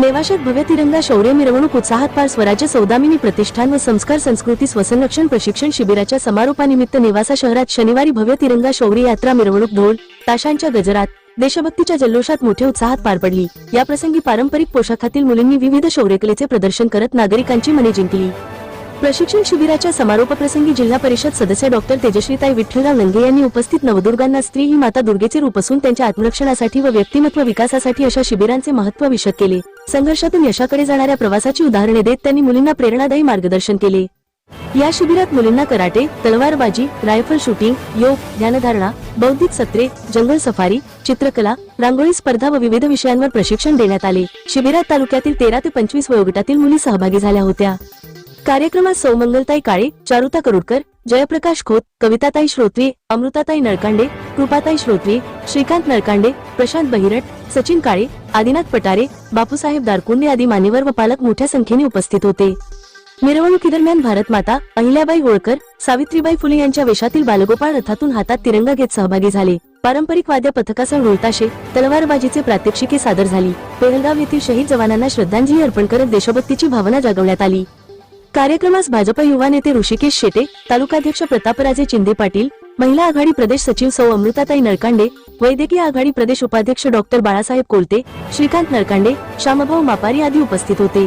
नेवाशात भव्य तिरंगा शौर्य मिरवणूक उत्साहात पार स्वराज्य सौदामिनी प्रतिष्ठान व संस्कार संस्कृती स्वसंरक्षण प्रशिक्षण शिबिराच्या समारोपानिमित्त नेवासा शहरात शनिवारी भव्य तिरंगा शौर्य यात्रा मिरवणूक ढोल ताशांच्या गजरात देशभक्तीच्या जल्लोषात मोठ्या उत्साहात पार पडली. या प्रसंगी पारंपरिक पोशाखातील मुलींनी विविध शौर्यकलेचे प्रदर्शन करत नागरिकांची मने जिंकली. प्रशिक्षण शिबिराच्या समारोप प्रसंगी जिल्हा परिषद सदस्य डॉक्टर तेजश्रीताई विठ्ठलराव लंगे यांनी उपस्थित नवदुर्गांना स्त्री ही माता दुर्गेचे रूप असून त्यांच्या आत्मरक्षणासाठी व व्यक्तिमत्व विकासासाठी अशा शिबिरांचे महत्त्व विषद केले. संघर्षातून यशाकडे जाणाऱ्या प्रवासाची उदाहरणे देत त्यांनी मुलींना प्रेरणादायी मार्गदर्शन केले. या शिबिरात मुलींना कराटे तलवारबाजी रायफल शूटिंग योग ध्यानधारणा बौद्धिक सत्रे जंगल सफारी चित्रकला रांगोळी स्पर्धा व विविध विषयांवर प्रशिक्षण देण्यात आले. शिबिरात तालुक्यातील तेरा ते पंचवीस वयोगटातील मुली सहभागी झाल्या होत्या. कार्यक्रमात सौमंगलताई काळे चारुता करुडकर जयप्रकाश खोत कविताताई श्रोत्री अमृताताई नळकांडे कृपाताई श्रोत्री श्रीकांत नळकांडे प्रशांत बहिरट सचिन काळे आदिनाथ पटारे बापूसाहेब दारकुंडे आदी मान्यवर व पालक मोठ्या संख्येने उपस्थित होते. मिरवणुकीदरम्यान भारत माता अहिल्याबाई होळकर सावित्रीबाई फुले यांच्या वेशातील बालगोपाळ रथातून हातात तिरंगा घेत सहभागी झाले. पारंपरिक वाद्य पथकासह ढोलताशे तलवारबाजीचे प्रात्यक्षिके सादर झाली. पेहलगाव येथील शहीद जवानांना श्रद्धांजली अर्पण करत देशभक्तीची भावना जागवण्यात आली. कार्यक्रमास भाजप युवा नेते ऋषिकेश शेटे तालुकाध्यक्ष प्रतापराजे चिंदे पाटील महिला आघाडी प्रदेश सचिव सौ अमृताताई नरकांडे वैद्यकीय आघाडी प्रदेश उपाध्यक्ष डॉक्टर बाळासाहेब कोलते श्रीकांत नरकांडे श्यामभाऊ मापारी आदी उपस्थित होते.